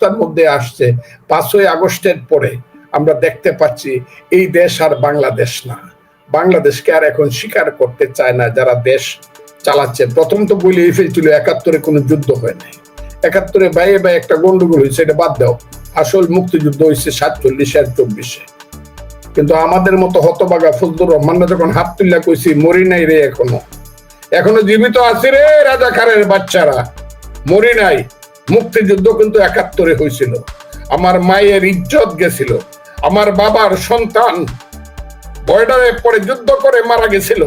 তার মধ্যে আসছে পাঁচই আগস্টের পরে আমরা দেখতে পাচ্ছি এই দেশ আর বাংলাদেশ না। বাংলাদেশকে আর এখন স্বীকার করতে চায় না যারা দেশ চালাচ্ছে। প্রথম তো বলে ফেলছিল একাত্তরে কোনো যুদ্ধ হয় নাই। একাত্তরে বাইরে বাইরে একটা গন্ডগোল হয়েছে, এটা বাদ দাও। আসল মুক্তিযুদ্ধ হয়েছে সাতচল্লিশ আর চব্বিশে। কিন্তু আমাদের মতো হতবাগা ফজলুর রহমানরা যখন হাত তুল্লা কইছি, মরি নাই রে এখনও। এখনও জীবিত আছে রে রাজাকারের বাচ্চারা। মরি নাই। মুক্তিযুদ্ধ কিন্তু একাত্তরে হয়েছিল আমার মায়ের ইজ্জত গেছিল। আমার বাবার সন্তান বর্ডারে পরে যুদ্ধ করে মারা গেছিল।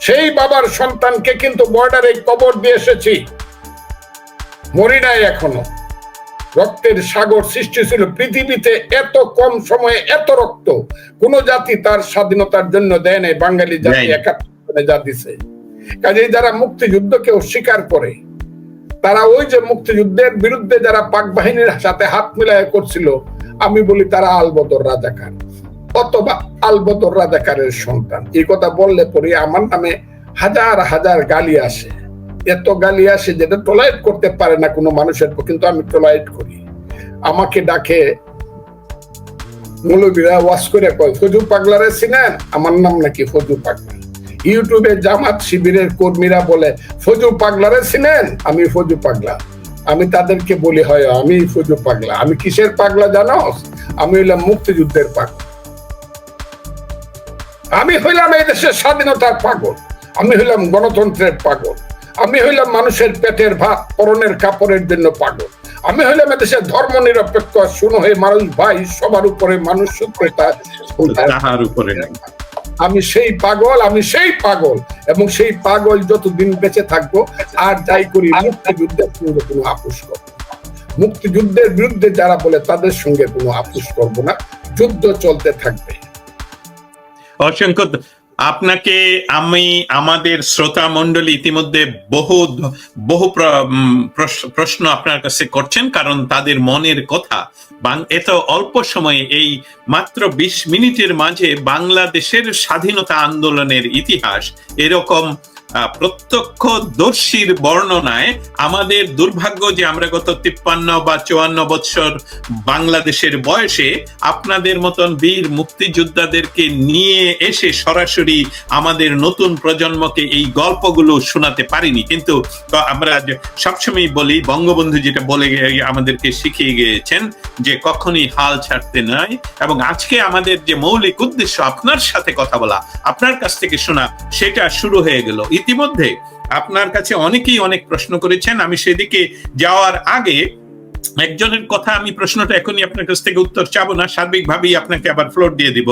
সেই বাবার সন্তানকে কিন্তু বর্ডারে কবর দিয়ে এসেছি। মরি নাই এখনও। রক্তের সাগর সৃষ্টি ছিল। পৃথিবীতে এত কম সময়ে এত রক্ত। কোন জাতি তার স্বাধীনতার জন্য দেয় নাই। বাঙালি জাতি। একাত্তরে যা দিছে কাজেই যারা মুক্তিযুদ্ধকে অস্বীকার করে তারা ওই যে মুক্তিযুদ্ধের বিরুদ্ধে যারা পাক বাহিনীর সাথে হাত মিলায় করছিল, আমি বলি তারা আলবদর রাজাকার অথবা আলবদর রাজাকারের সন্তান। এই কথা বললে পরে আমার নামে হাজার হাজার গালি আসে। এত গালি আসে যেটা টোলাইট করতে পারে না কোনো মানুষের, কিন্তু আমি টোলাইট করি। আমাকে ডাকে মৌলবীরা ওয়াশ করে কয়, ফজু পাগলারে চিনেন? আমার নাম নাকি ফজু পাগলা। ইউটিউবে জামাত শিবিরের কর্মীরা বলে, ফজু পাগলারে চিনেন? আমি, ফজু পাগলা। আমি তাদেরকে বলি, হয়, আমি ফজু পাগলা। আমি কিসের পাগলা জানো? আমি হইলাম মুক্তিযুদ্ধের পাগল। আমি হইলাম এই দেশের স্বাধীনতার পাগল। আমি হইলাম গণতন্ত্রের পাগল। আমি হইলাম মানুষের পেটের ভাত পরনের কাপড়ের জন্য পাগল। আমি হইলাম এদেশের ধর্ম নিরপেক্ষ শুনো হয়ে মানুষ ভাই, সবার উপরে মানুষ সূত্রতা তাহার উপরে আমি সেই পাগল আমি সেই পাগল এবং সেই পাগল যতদিন বেঁচে থাকব আর যাই করি মুক্তিযুদ্ধের সঙ্গে কোনো আপোষ করব মুক্তিযুদ্ধের বিরুদ্ধে যারা বলে তাদের সঙ্গে কোনো আপোষ করব না। যুদ্ধ চলতে থাকবে। অসংখ্য আপনাকে আমি আমাদের শ্রোতা মন্ডলী ইতিমধ্যে বহু বহু প্র- প্রশ্ন আপনার কাছে করছেন, কারণ তাদের মনের কথা। এত অল্প সময়ে এই মাত্র বিশ মিনিটের মাঝে বাংলাদেশের স্বাধীনতা আন্দোলনের ইতিহাস এরকম প্রত্যক্ষদর্শীর বর্ণনায় আমাদের দুর্ভাগ্য যে আমরা গত তিপ্পান্ন বা চুয়ান্ন বৎসর বাংলাদেশের বয়সে আপনাদের মতন বীর মুক্তিযোদ্ধাদেরকে নিয়ে এসে সরাসরি আমাদের নতুন প্রজন্মকে এই গল্পগুলো শোনাতে পারিনি। কিন্তু আমরা সবসময় বলি, বঙ্গবন্ধু যেটা বলে আমাদেরকে শিখিয়ে গিয়েছেন যে কখনই হাল ছাড়তে নয় এবং আজকে আমাদের যে মৌলিক উদ্দেশ্য আপনার সাথে কথা বলা, আপনার কাছ থেকে শোনা, সেটা শুরু হয়ে গেল। ইতিমধ্যে আপনার কাছে অনেকেই অনেক প্রশ্ন করেছেন, আমি সেদিকে যাওয়ার আগে একজনের কথা আমি প্রশ্নটা এখনই আপনার কাছ থেকে উত্তর চাবো না, সার্বিকভাবেই আপনাকে আবার ফ্লোর দিয়ে দিব।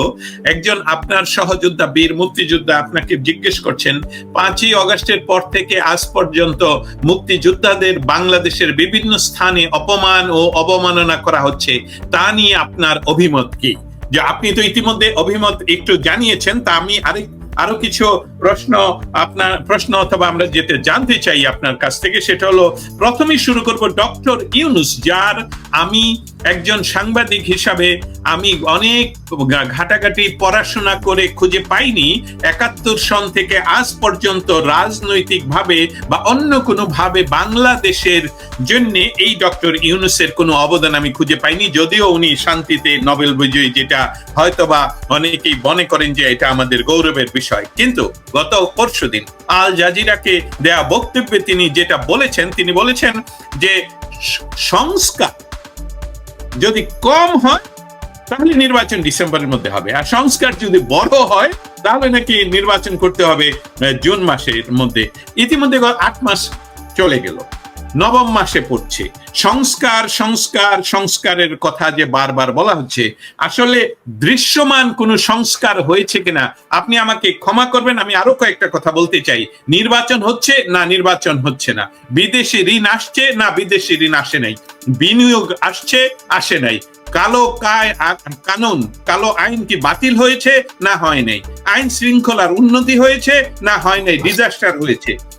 একজন আপনার সহযোদ্ধা, বীর মুক্তিযোদ্ধা আপনাকে জিজ্ঞেস করছেন, পাঁচই অগস্টের পর থেকে আজ পর্যন্ত মুক্তিযোদ্ধাদের বাংলাদেশের বিভিন্ন স্থানে অপমান ও অবমাননা করা হচ্ছে, তা নিয়ে আপনার অভিমত কি? যে আপনি তো ইতিমধ্যে অভিমত একটু জানিয়েছেন, তা আমি আরেক আরও কিছু প্রশ্ন আপনার, প্রশ্ন অথবা আমরা যেতে জানতে চাই আপনার কাছ থেকে, সেটা হলো প্রথমেই শুরু করব ডক্টর ইউনুস, যার আমি একজন সাংবাদিক হিসাবে আমি অনেক ঘাটাঘাটি পড়াশোনা করে খুঁজে পাইনি। একাত্তর সন থেকে আজ পর্যন্ত রাজনৈতিকভাবে বা অন্য কোনো ভাবে বাংলাদেশের জন্য এই ডক্টর ইউনুসের কোনো অবদান আমি খুঁজে পাইনি। যদিও উনি শান্তিতে নোবেল বিজয়ী, যেটা হয়তোবা অনেকেই মনে করেন যে এটা আমাদের গৌরবের বিষয়। কিন্তু গত পরশুদিন আল জাজিরাকে দেয়া বক্তব্যে তিনি যেটা বলেছেন, তিনি বলেছেন যে সংস্কার যদি কম হয়, তাহলে নির্বাচন ডিসেম্বরের মধ্যে হবে। আর সংস্কার যদি বড় হয়, তাহলে নাকি নির্বাচন করতে হবে জুন মাসের মধ্যে। ইতিমধ্যে আট মাস চলে গেল। নবম মাসে পড়ছে। সংস্কার সংস্কার, সংস্কারের কথা যে বারবার বলা হচ্ছে, আসলে দৃশ্যমান কোনো সংস্কার হয়েছে কিনা, আপনি আমাকে ক্ষমা করবেন, আমি আরও কয়েকটা কথা বলতে চাই। নির্বাচন হচ্ছে না নির্বাচন হচ্ছে না? বিদেশি ঋণ আসছে না বিদেশি ঋণ আসে নাই? বিনিয়োগ আসছে, আসে নাই? কালো কায় কানুন, কালো আইন কি বাতিল হয়েছে না হয় নাই? আইন শৃঙ্খলার উন্নতি হয়েছে না হয় নাই? ডিজাস্টার হয়েছে।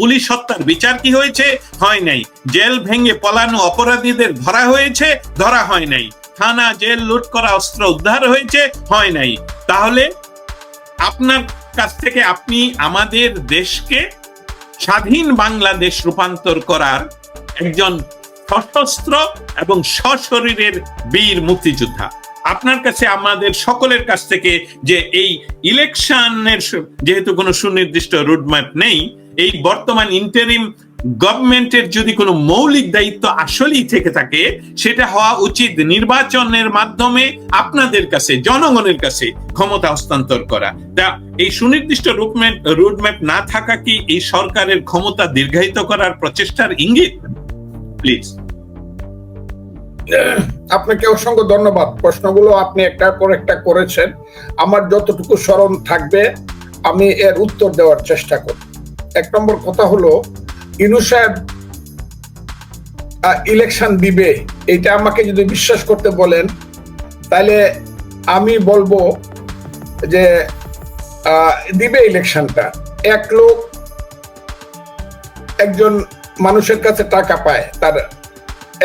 পুলিশ হত্যার বিচার কি হয়েছে? হয় নাই। জেল ভেঙে পলানো অপরাধীদের ধরা হয়েছে? ধরা হয় নাই। থানা জেল লুট করা অস্ত্র উদ্ধার হয়েছে? হয় নাই। তাহলে আপনার কাছ থেকে আপনি আমাদের দেশকে স্বাধীন বাংলাদেশ রূপান্তর করার একজন সশস্ত্র এবং সশরীরের বীর মুক্তিযোদ্ধা। আপনার কাছে আমাদের সকলের কাছ থেকে যে এই ইলেকশনের যেহেতু কোনো সুনির্দিষ্ট রুটম্যাপ নেই এই বর্তমান ইন্টারিম গভর্নমেন্টের যদি কোনো মৌলিক দায়িত্ব আসলেই থেকে থাকে, সেটা হওয়া উচিত নির্বাচনের মাধ্যমে আপনাদের কাছে, জনগণের কাছে ক্ষমতা হস্তান্তর করা। তা এই সুনির্দিষ্ট রুটম্যাপ রুটম্যাপ না থাকা কি এই সরকারের ক্ষমতা দীর্ঘায়িত করার প্রচেষ্টার ইঙ্গিত? প্লিজ আপনাকে অসংখ্য ধন্যবাদ। প্রশ্নগুলো আপনি একটার পর একটা করেছেন। আমার যতটুকু স্মরণ থাকবে, আমি এর উত্তর দেওয়ার চেষ্টা করব। এক নম্বর কথা হলো, ইনু সাহেব ইলেকশন দিবে এটা আমাকে যদি বিশ্বাস করতে বলেন তাহলে আমি বলব যে দিবে ইলেকশনটা এক লোক একজন মানুষের কাছে টাকা পায়, তার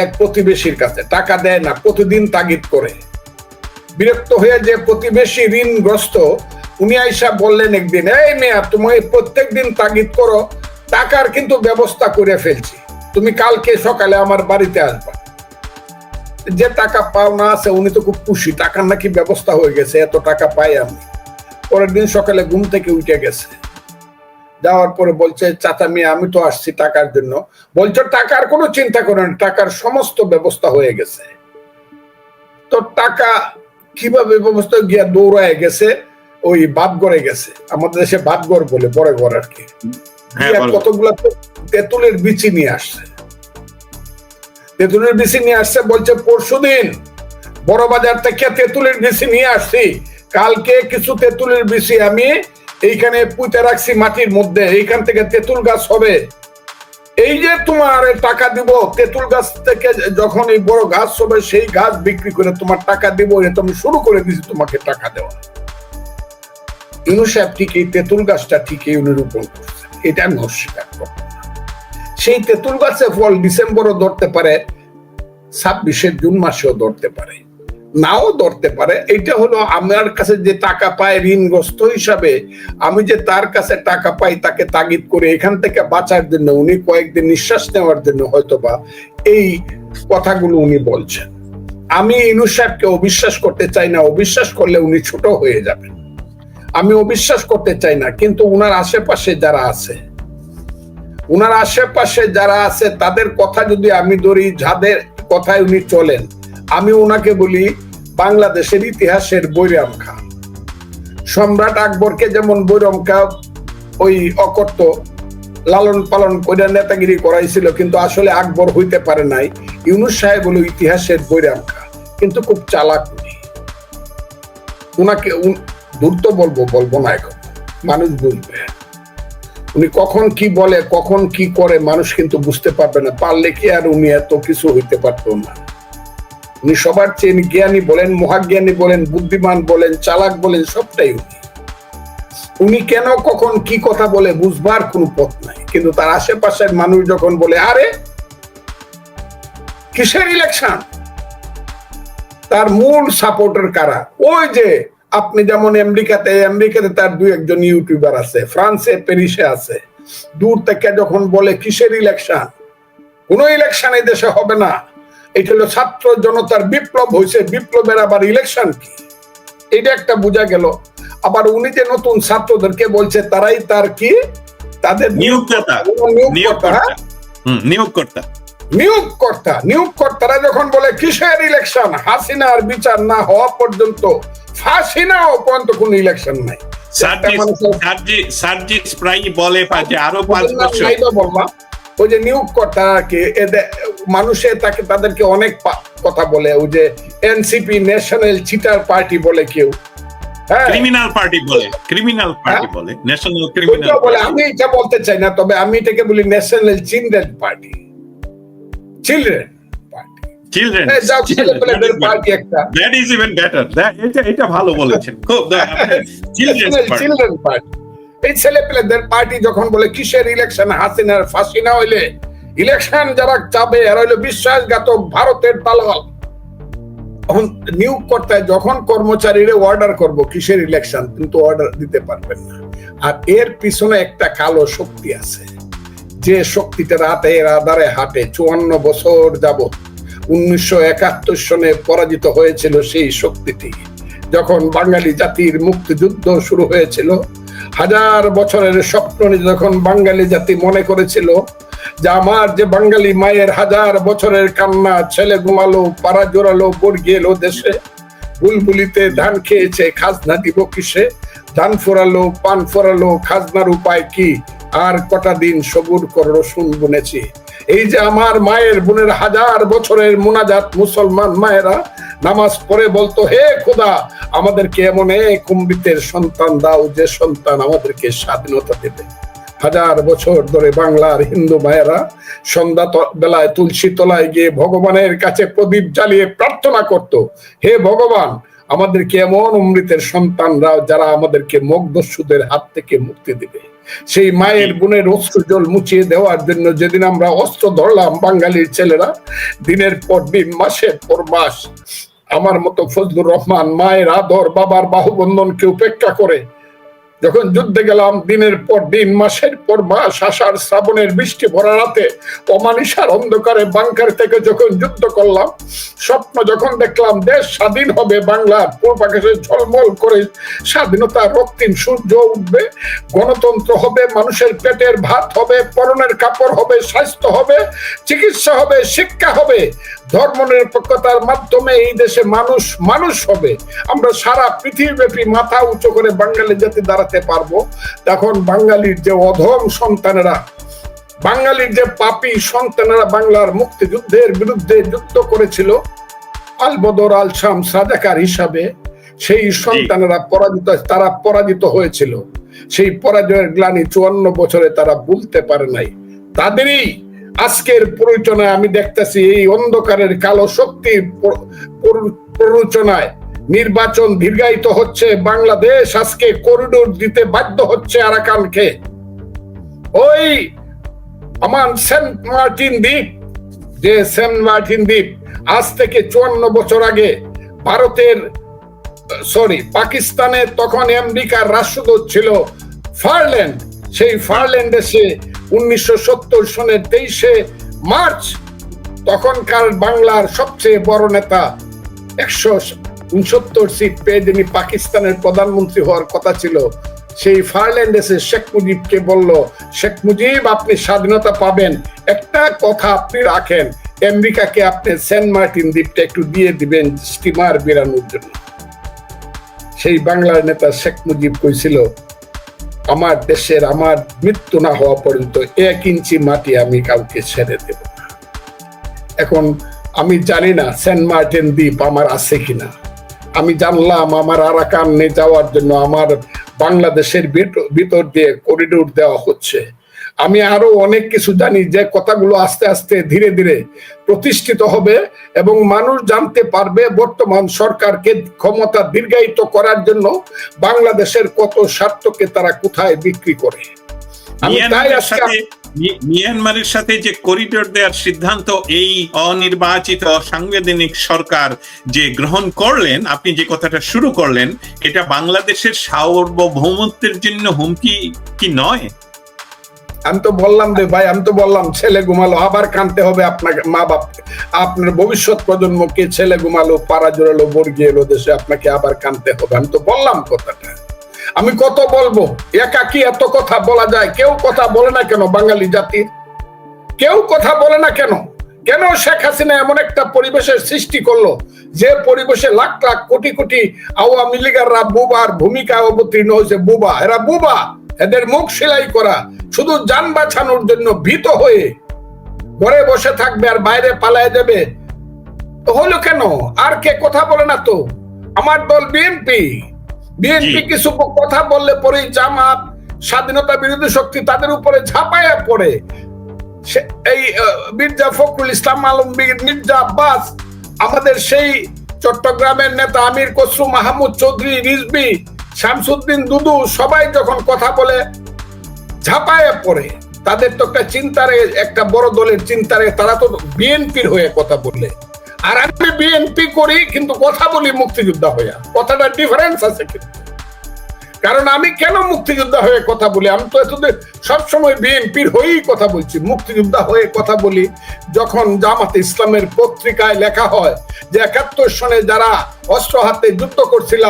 এক প্রতিবেশীর কাছে, টাকা দেয় না, প্রতিদিন তাগিদ করে। বিরক্ত হয়ে যে প্রতিবেশী ঋণগ্রস্ত উনি আইসা বললেন একদিন, এই মেয়া, তুমি প্রত্যেক দিন তাগিদ করো, টাকার কিন্তু ব্যবস্থা করে ফেলছি। তুমি কালকে সকালে আমার বাড়িতে আসবা। যে টাকা পাওনা আছে, উনি তো খুব খুশি, টাকার নাকি ব্যবস্থা হয়ে গেছে, এত টাকা পাই আমি। পরের দিন সকালে ঘুম থেকে উঠে গেছে। যাওয়ার পরে বলছে, চাচা মিয়া, আমি তো আসছি টাকার জন্য। বলছো টাকার কোনো চিন্তা করেন টাকার সমস্ত ব্যবস্থা হয়ে গেছে। তো টাকা কীভাবে ব্যবস্থা গিয়া দৌড়ায় গেছে ওই বাদগড়ে গেছে। আমাদের দেশে বাদগড় বলে বড় ঘর আর কি। হ্যাঁ, কতগুলা তেঁতুলের বিচি নিয়ে আসছে। তেঁতুলের বিচি নিয়ে আসছে বলছে পরশুদিন বড় বাজার থেকে তেঁতুলের বিচি নিয়ে আসছি। কালকে কিছু তেঁতুলের বিচি আমি এইখানে পুঁতে রাখছি মাটির মধ্যে এইখান থেকে তেঁতুল গাছ হবে। এই যে তোমার টাকা দিব তেঁতুল গাছ থেকে যখন এই বড় গাছ হবে সেই গাছ বিক্রি করে তোমার টাকা দিব এটা আমি শুরু করে দিছি তোমাকে টাকা দেওয়া। তেঁতুল গাছটা ঠিকই এটা আমি অস্বীকার করব সেই তেঁতুল ফল ডিসেম্বরও ধরতে পারে, ছাব্বিশে জুন মাসেও ধরতে পারে। নাও ধরতে পারে। এটা হলো আমার কাছে যে টাকা পায় ঋণগ্রস্ত হিসাবে, আমি যে তার কাছে টাকা পাই তাকে তাগিদ করে এখান থেকে বাঁচার জন্য, উনি কয়েকদিন নিঃশ্বাস নেওয়ার জন্য হয়তোবা এই কথাগুলো উনি বলছেন। আমি ইনু সাহেবকে অবিশ্বাস করতে চাই না, অবিশ্বাস করলে উনি ছোট হয়ে যাবেন। আমি অবিশ্বাস করতে চাই না, কিন্তু উনার আশেপাশে যারা আছে, উনার আশেপাশে যারা আছে, তাদের কথা যদি আমি ধরি, যাদের কথায় উনি চলেন, আমি ওনাকে বলি, বাংলাদেশের ইতিহাসের বৈরাম খা। সম্রাট আকবরকে যেমন বৈরাম খা, ওই অকর্ত লালন পালন করে নেতাগিরি করাইছিল, কিন্তু আসলে আকবর হইতে পারে নাই। ইউনুস সাহেব হলো ইতিহাসের বৈরাম খা, কিন্তু খুব চালাক উনি। উনাকে উন- ধূর্ত বলব বলব না এখন। মানুষ বুঝবে। উনি কখন কি বলে, কখন কি করে, মানুষ কিন্তু বুঝতে পারবে না। পারলে কি আর উনি এত কিছু হইতে পারতো না? উনি সবার চেয়ে জ্ঞানী বলেন, মহাজ্ঞানী বলেন, বুদ্ধিমান বলেন, চালাক বলেন, সবটাই উনি। উনি কেন, কখন, কি কথা বলে বুঝবার কোনো পথ নাই। কিন্তু তার আশেপাশের মানুষ যখন বলে, আরে, কিসের ইলেকশন তার মূল সাপোর্টার কারা? ওই যে আপনি যেমন আমেরিকাতে আমেরিকাতে তার দুই একজন ইউটিউবার আছে ফ্রান্সে প্যারিসে আছে। দূর থেকে যখন বলে কিসের ইলেকশন কোন ইলেকশন এই দেশে হবে না। এটা হলো ছাত্র জনতার বিপ্লব হয়েছে বিপ্লবের আবার ইলেকশন কি? এটা একটা বোঝা গেল। আবার উনি যে নতুন ছাত্রদেরকে বলছে তারাই তার কি? তাদের নিয়োগকর্তা। নিয়োগকর্তা হ্যাঁ? নিয়োগকর্তা। হুম নিয়োগকর্তা নিয়োগকর্তা নিয়োগকর্তারা যখন বলে কিসের ইলেকশন হাসিনার বিচার না হওয়া পর্যন্ত ফাঁসি না পর্যন্ত কোন ইলেকশন নাই। বলে যে আরও পাঁচ বছর। ওই যে নিয়োগকর্তা কি এদের মানুষে তাকে তাদেরকে অনেক কথা বলে ওই যে এনসিপি ন্যাশনাল চিটার পার্টি বলে কেউ। হ্যাঁ। ক্রিমিনাল পার্টি বলে ক্রিমিনাল পার্টি বলে ন্যাশনাল ক্রিমিনাল বলে আমি এটা বলতে চাই না তবে আমি এটাকে বলি national children party. Children children party একটা। দ্যাট ইজ ইভেন বেটার এটা এটা ভালো বলেছেন। খুব চিলড্রেন চিলড্রেন পার্টি এই ছেলে পেলেদের পার্টি যখন বলে কিসের ইলেকশন হাসিনার ফাঁসি না হইলে? ইলেকশন যারা চাবে এরা হইল বিশ্বাসঘাতক ভারতের দালাল। এখন নিয়োগ কর্তায় যখন কর্মচারীরা অর্ডার করব কিসের ইলেকশন কিন্তু অর্ডার দিতে পারবেন না। আর এর পিছনে একটা কালো শক্তি আছে। যে শক্তিটা রাতের আধারে হাঁটে, চুয়ান্ন বছর যাবত উনিশশো একাত্তর সনে পরাজিত হয়েছিল সেই শক্তিটি। যখন বাঙালি জাতির মুক্তিযুদ্ধ শুরু হয়েছিল, হাজার বছরের স্বপ্ন যখন বাঙালি জাতি মনে করেছিল যে আমার যে বাঙালি মায়ের হাজার বছরের কান্না, ছেলে ঘুমালো, পাড়া জোরালো বর্গি এলো দেশে, বুলবুলিতে ধান খেয়েছে, খাজনা দিব কিসে, ধান ফোরালো, পান ফোরালো, খাজনার উপায় কি? আর কটা দিন সবুর কর রসুন বুনেছি। এই যে আমার মায়ের বোনের হাজার বছরের মোনাজাত মুসলমান মায়েরা নামাজ পড়ে বলতো, হে খোদা, আমাদেরকে এমন এক অমৃতের সন্তান দাও যে সন্তান আমাদেরকে স্বাধীনতা দেবে। হাজার বছর ধরে বাংলার হিন্দু মায়েরা সন্ধ্যা বেলায় তুলসী তলায় গিয়ে ভগবানের কাছে প্রদীপ জ্বালিয়ে প্রার্থনা করত, হে ভগবান, আমাদেরকে এমন অমৃতের সন্তানরাও যারা আমাদেরকে মগ্ধস্যুদের হাত থেকে মুক্তি দিবে। সেই মায়ের বোনের অস্ত্র জল মুছিয়ে দেওয়ার জন্য যেদিন আমরা অস্ত্র ধরলাম বাঙালির ছেলেরা দিনের পর দিন মাসের পর মাস আমার মতো ফজলুর রহমান মায়ের আদর বাবার বাহুবন্ধনকে উপেক্ষা করে যখন যুদ্ধে গেলাম, দিনের পর দিন, মাসের পর মাস, আষাঢ়, শ্রাবণের বৃষ্টি ভরা রাতে, অমানিসার অন্ধকারে বাংকার থেকে যখন যুদ্ধ করলাম, স্বপ্ন যখন দেখলাম, দেশ স্বাধীন হবে, বাংলার পূর্বাকাশে ঝলমল করে স্বাধীনতার রক্তিম সূর্য উঠবে, গণতন্ত্র হবে, মানুষের পেটের ভাত হবে, পরনের কাপড় হবে, স্বাস্থ্য হবে, চিকিৎসা হবে, শিক্ষা হবে, ধর্ম নিরপেক্ষতার মাধ্যমে এই দেশে মানুষ মানুষ হবে। আমরা সারা পৃথিবীব্যাপী মাথা উঁচু করে বাঙালি জাতি দাঁড়াতে পারব। তখন বাঙালির যে অধম সন্তানেরা বাঙালির যে পাপী সন্তানেরা বাংলার মুক্তিযুদ্ধের বিরুদ্ধে যুদ্ধ করেছিল আলবদর আল শামস রাজাকার হিসাবে সেই সন্তানেরা পরাজিত তারা পরাজিত হয়েছিল। সেই পরাজয়ের গ্লানি চুয়ান্ন বছরে তারা ভুলতে পারে নাই। তাদেরই আজকের প্ররোচনায় আমি দেখতেছি এই অন্ধকারের কালো শক্তির প্র- প্র- প্ররোচনায় নির্বাচন দীর্ঘায়িত হচ্ছে। বাংলাদেশ আজকে করিডোর দিতে বাধ্য হচ্ছে আরাকানকে। ওই আমার সেন্ট মার্টিন দ্বীপ, যে সেন্ট মার্টিন দ্বীপ, আজ থেকে চুয়ান্ন বছর আগে ভারতের, সরি, পাকিস্তানে তখন আমেরিকার রাষ্ট্রদূত ছিল ফারল্যান্ড। সেই ফারল্যান্ড এসে উনিশশো সত্তর সনের তেইশে মার্চ তখনকার বাংলার সবচেয়ে বড় নেতা, একশো উনসত্তর সিট পেয়ে যিনি পাকিস্তানের প্রধানমন্ত্রী হওয়ার কথা ছিল, সেই ফারল্যান্ড এসে শেখ মুজিবকে বলল, শেখ মুজিব, আপনি স্বাধীনতা পাবেন। একটা কথা আপনি রাখেন, আমেরিকাকে আপনি সেন্ট মার্টিন দ্বীপটা একটু দিয়ে দিবেন স্টিমার বেরানোর জন্য। সেই বাংলার নেতা শেখ মুজিব কইছিল, আমার দেশের আমার মৃত্যু না হওয়া পর্যন্ত এক ইঞ্চি মাটি আমি কাউকে ছেড়ে দেব এখন আমি জানি না সেন্ট মার্টিন দ্বীপ আমার আছে কিনা। আমি জানলাম আমার আরাকানে যাওয়ার জন্য আমার বাংলাদেশের ভিতর দিয়ে করিডোর দেওয়া হচ্ছে। আমি আরও অনেক কিছু জানি যে কথাগুলো আস্তে আস্তে ধীরে ধীরে প্রতিষ্ঠিত হবে এবং মানুষ জানতে পারবে বর্তমান সরকারকে ক্ষমতা দীর্ঘায়িত করার জন্য বাংলাদেশের কত স্বার্থকে তারা কোথায় বিক্রি করে। আমি তাই আজকে মিয়ানমারের সাথে যে করিডোর দেওয়ার সিদ্ধান্ত, এই অনির্বাচিত সাংবিধানিক সরকার যে গ্রহণ করলেন, আপনি যে কথাটা শুরু করলেন, এটা বাংলাদেশের সার্বভৌমত্বের জন্য হুমকি কি নয়? আমি তো বললাম রে ভাই, আমি তো বললাম, ছেলে ঘুমালো, আবার কানতে হবে আপনাকে, মা বাপ, আপনার ভবিষ্যৎ প্রজন্মকে ছেলে ঘুমালো, পাড়া জোরালো, বর্গিয়ে এলো দেশে, আপনাকে আবার কানতে হবে। আমি তো বললাম কথাটা। আমি কত বলব? একা কি এত কথা বলা যায়। কেউ কথা বলে না কেন বাঙালি জাতির কেউ কথা বলে না কেন? কেন শেখ হাসিনা এমন একটা পরিবেশের সৃষ্টি করল? যে পরিবেশে লাখ লাখ কোটি কোটি আওয়ামী লীগাররা বুবার ভূমিকা অবতীর্ণ হয়েছে, বুবা। এরা বুবা। এদের মুখ সেলাই করা, শুধু যান বাঁচানোর জন্য ভীত হয়ে ঘরে বসে থাকবে আর বাইরে পালায় তো হলো কেন? আর কে কথা বলে না তো? আমার দল বিএনপি। বিএনপি কিছু কথা বললে পরেই জামাত স্বাধীনতা বিরোধী শক্তি তাদের উপরে ঝাঁপায়া পড়ে। এই মির্জা ফখরুল ইসলাম আলমগীর মির্জা আব্বাস আমাদের সেই চট্টগ্রামের নেতা আমির কসরু মাহমুদ চৌধুরী রিজবি শামসুদ্দিন দুদু সবাই যখন কথা বলে ঝাঁপায় পড়ে। তাদের তো একটা চিন্তারে একটা বড় দলের চিন্তারে তারা তো বিএনপির হয়ে কথা বললে। আর আমি বিএনপি করি, কিন্তু কথা বলি মুক্তিযোদ্ধা হইয়া। কথাটা ডিফারেন্স আছে কিন্তু। কারণ আমি কেন মুক্তিযোদ্ধা হয়ে কথা বলি? আমি তো এতদিন সবসময় বিএনপির হয়েই কথা বলছি। মুক্তিযোদ্ধা হয়ে কথা বলি যখন জামাত ইসলামের পত্রিকায় লেখা হয় যে একাত্তর সনে যারা অস্ত্র হাতে যুদ্ধ করছিল,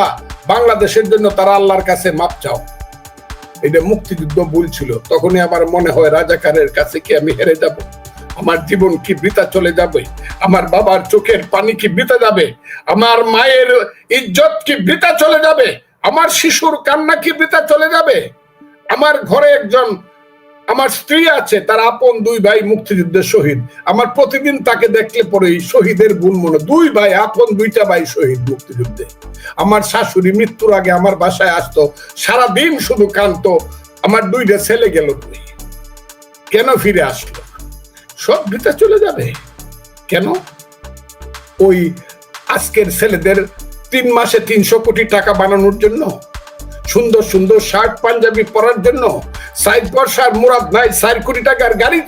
বাংলাদেশের জন্য তারা আল্লাহর কাছে মাপ চাও। এটা মুক্তিযুদ্ধ ভুল ছিল। তখনই আমার মনে হয় রাজাকারের কাছে কি আমি হেরে যাব? আমার জীবন কি বৃথা চলে যাবে? আমার বাবার চোখের পানি কি বৃথা যাবে? আমার মায়ের ইজ্জত কি বৃথা চলে যাবে? আমার শিশুর কান্না কি বৃথা চলে যাবে? আমার ঘরে একজন, আমার স্ত্রী আছে, তার আপন দুই ভাই মুক্তিযুদ্ধের শহীদ। আমার প্রতিদিন তাকে দেখলে পরে শহীদের গুণ মনে দুই ভাই, আপন দুইটা ভাই শহীদ মুক্তিযুদ্ধে। আমার শাশুড়ি মৃত্যুর আগে আমার বাসায় আসতো সারা দিন শুধু কানতো আমার দুইটা ছেলে গেল তুই কেন ফিরে আসলো? সব বৃথা চলে যাবে। কেন? ওই আজকের ছেলেদের তিন মাসে তিনশো কোটি টাকা বানানোর জন্য, সুন্দর সুন্দর শার্ট পাঞ্জাবি পরার জন্য, সাইড বর্ষার মুরাদ নাই চার কোটি টাকার গাড়ি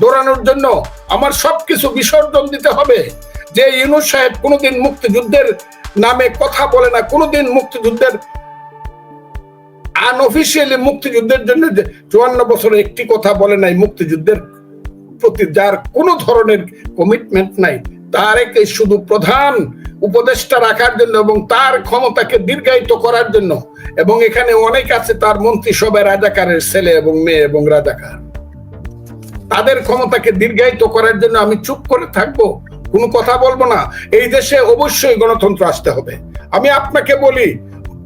দৌড়ানোর জন্য আমার সবকিছু বিসর্জন দিতে হবে। যে ইউনুস সাহেব কোনোদিন মুক্তিযুদ্ধের নামে কথা বলে না, কোনোদিন মুক্তিযুদ্ধের আনঅফিসিয়ালি মুক্তিযুদ্ধের জন্য চুয়ান্ন বছরে একটি কথা বলে নাই, মুক্তিযুদ্ধের প্রতি যার কোনো ধরনের কমিটমেন্ট নাই তার একে শুধু প্রধান উপদেষ্টা রাখার জন্য এবং তার ক্ষমতাকে দীর্ঘায়িত করার জন্য এবং এখানে অনেক আছে তার মন্ত্রিসভায় রাজাকারের ছেলে এবং মেয়ে এবং রাজাকার। তাদের ক্ষমতাকে দীর্ঘায়িত করার জন্য আমি চুপ করে থাকব, কোনো কথা বলব না। এই দেশে অবশ্যই গণতন্ত্র আসতে হবে। আমি আপনাকে বলি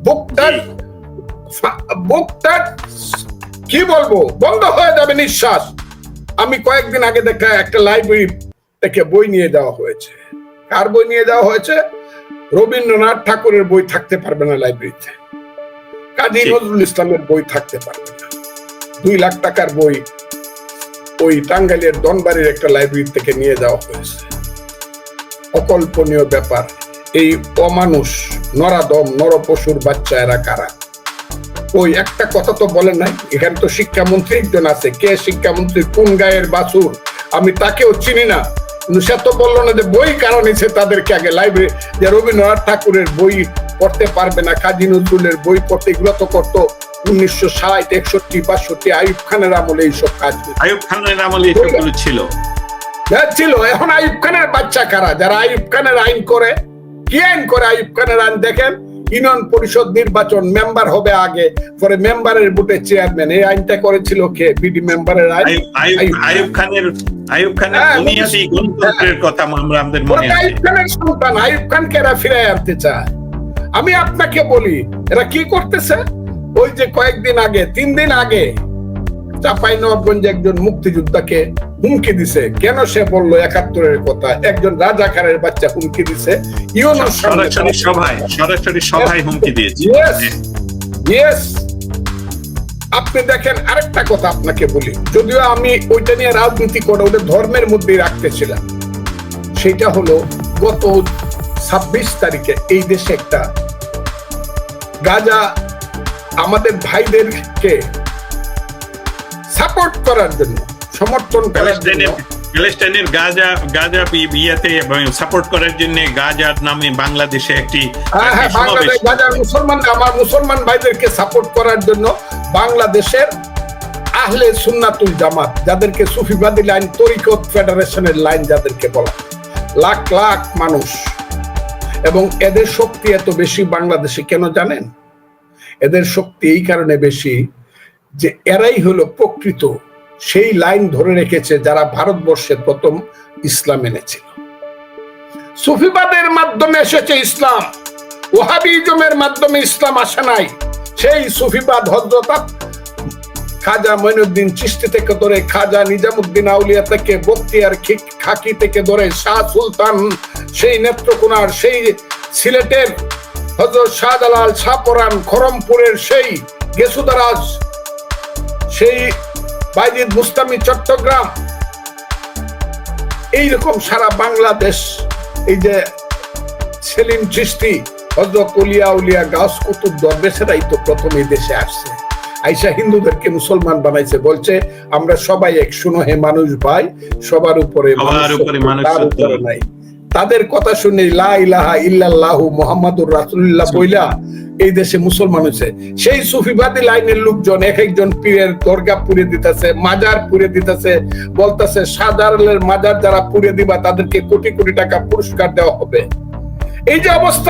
বুকটার বুকটার কি বলব? বন্ধ হয়ে যাবে নিঃশ্বাস। আমি কয়েকদিন আগে দেখা একটা লাইব্রেরি থেকে বই নিয়ে যাওয়া হয়েছে। কার বই নিয়ে যাওয়া হয়েছে? রবীন্দ্রনাথ ঠাকুরের বই থাকতে পারবে না লাইব্রেরিতে কাজী নজরুল ইসলামের বই থাকতে পারবে না। দুই লাখ টাকার বই ওই টাঙ্গাইলের দনবাড়ির একটা লাইব্রেরি থেকে নিয়ে যাওয়া হয়েছে। অকল্পনীয় ব্যাপার। এই অমানুষ নরাদম নরপশুর বাচ্চা এরা কারা? ওই একটা কথা তো বলেন নাই এখানে তো শিক্ষামন্ত্রী একজন আছে। কে শিক্ষামন্ত্রী? কোন গায়ের বাসুর আমি তাকেও চিনি না। কিন্তু সে তো বলল না যে বই কারণ নিছে তাদেরকে আগে লাইব্রেরি যে রবীন্দ্রনাথ ঠাকুরের বই পড়তে পারবে না কাজী নজরুলের বই পড়তে এগুলো তো করতো উনিশশো ষাট একষট্টি বাষট্টি আইব খানের আমলে এইসব কাজ আয়ুব খানের আমলে এসবগুলো ছিল? যা ছিল। এখন আইব খানের বাচ্চা কারা? যারা আইব খানের আইন করে কি আইন করে আইব খানের আইন দেখেন? ইউনিয়ন পরিষদ নির্বাচন মেম্বার হবে আগে পরে মেম্বারের বুটে চেয়ারম্যান। এই আইনটা করেছিল কে? বিডি মেম্বারের আইন? আয়ুব খানের আয়ুব খানের বুনিয়াদি গণতন্ত্রের কথা আমরা আমাদের মনে আছে। আইব খানের সন্তান। আইব খানকে এরা ফিরে আনতে চায়? আমি আপনাকে বলি এরা কি করতেছে? ওই যে কয়েকদিন আগে তিন দিন আগে চাপাই নবাবগঞ্জে একজন মুক্তিযোদ্ধাকে হুমকি দিছে। কেন সে বলল একাত্তরের কথা? একজন রাজাকারের বাচ্চা হুমকি দিছে। ইউনুস সরাসরি সভায় সরাসরি সভায় হুমকি দিয়েছে. Yes. আপনি দেখেন আরেকটা কথা আপনাকে বলি। যদিও আমি ওইটা নিয়ে রাজনীতি করে ওটা ধর্মের মধ্যেই রাখতেছিলাম সেটা হলো গত ছাব্বিশ তারিখে এই দেশে একটা গাজা আমাদের ভাইদেরকে সাপোর্ট করার জন্য সমর্থন প্যালেস্টাইনের গাজা গাজা সাপোর্ট করার জন্য গাজার নামে বাংলাদেশে একটি হ্যাঁ হ্যাঁ গাজার মুসলমান আমার মুসলমান ভাইদেরকে সাপোর্ট করার জন্য বাংলাদেশের আহলে সুন্নাতুল জামাত যাদেরকে সুফিবাদী লাইন তরিকত ফেডারেশনের লাইন যাদেরকে বলা। লাখ লাখ মানুষ। এবং এদের শক্তি এত বেশি বাংলাদেশে কেন জানেন? এদের শক্তি এই কারণে বেশি যে এরাই হলো প্রকৃত, সেই লাইন ধরে রেখেছে যারা ভারতবর্ষে প্রথম ইসলাম এনেছিল। সুফিবাদের মাধ্যমে এসেছে ইসলাম। ওহাবিজমের মাধ্যমে ইসলাম আসে নাই। সেই সুফিবাদ হজরত খাজা মঈনুদ্দিন চিস্তি থেকে ধরে, খাজা নিজামুদ্দিন আউলিয়া থেকে বক্তিয়ার খিক- থেকে ধরে, শাহ সুলতান, সেই নেত্রকোনার, সেই সিলেটের হজরত শাহজালাল শাহপরান খরমপুরের সেই গেসুদারাজ সেই বাইজিদ মুস্তামি চট্টগ্রাম। এইরকম সারা বাংলাদেশ এই যে সেলিম চিস্তি হজরত উলিয়া উলিয়া গাছ কুতুব দরবেশেরাই তো প্রথম এই দেশে আসছে। আইসা হিন্দুদেরকে মুসলমান বানাইছে বলছে আমরা সবাই এক শুনো হে মানুষ ভাই সবার উপরে নাই। তাদের কথা শুনে লা ইলাহা ইল্লাল্লাহু মুহাম্মাদুর রাসূলুল্লাহ বইলা এই দেশে মুসলমান হয়েছে। সেই সুফিবাদী লাইনের লোকজন এক একজন পীরের দরগা পুড়ে দিতেছে, মাজার পুড়ে দিতেছে, বলতেছে সাধারণের মাজার যারা পুড়ে দিবা, তাদেরকে কোটি কোটি টাকা পুরস্কার দেওয়া হবে। এই যে অবস্থা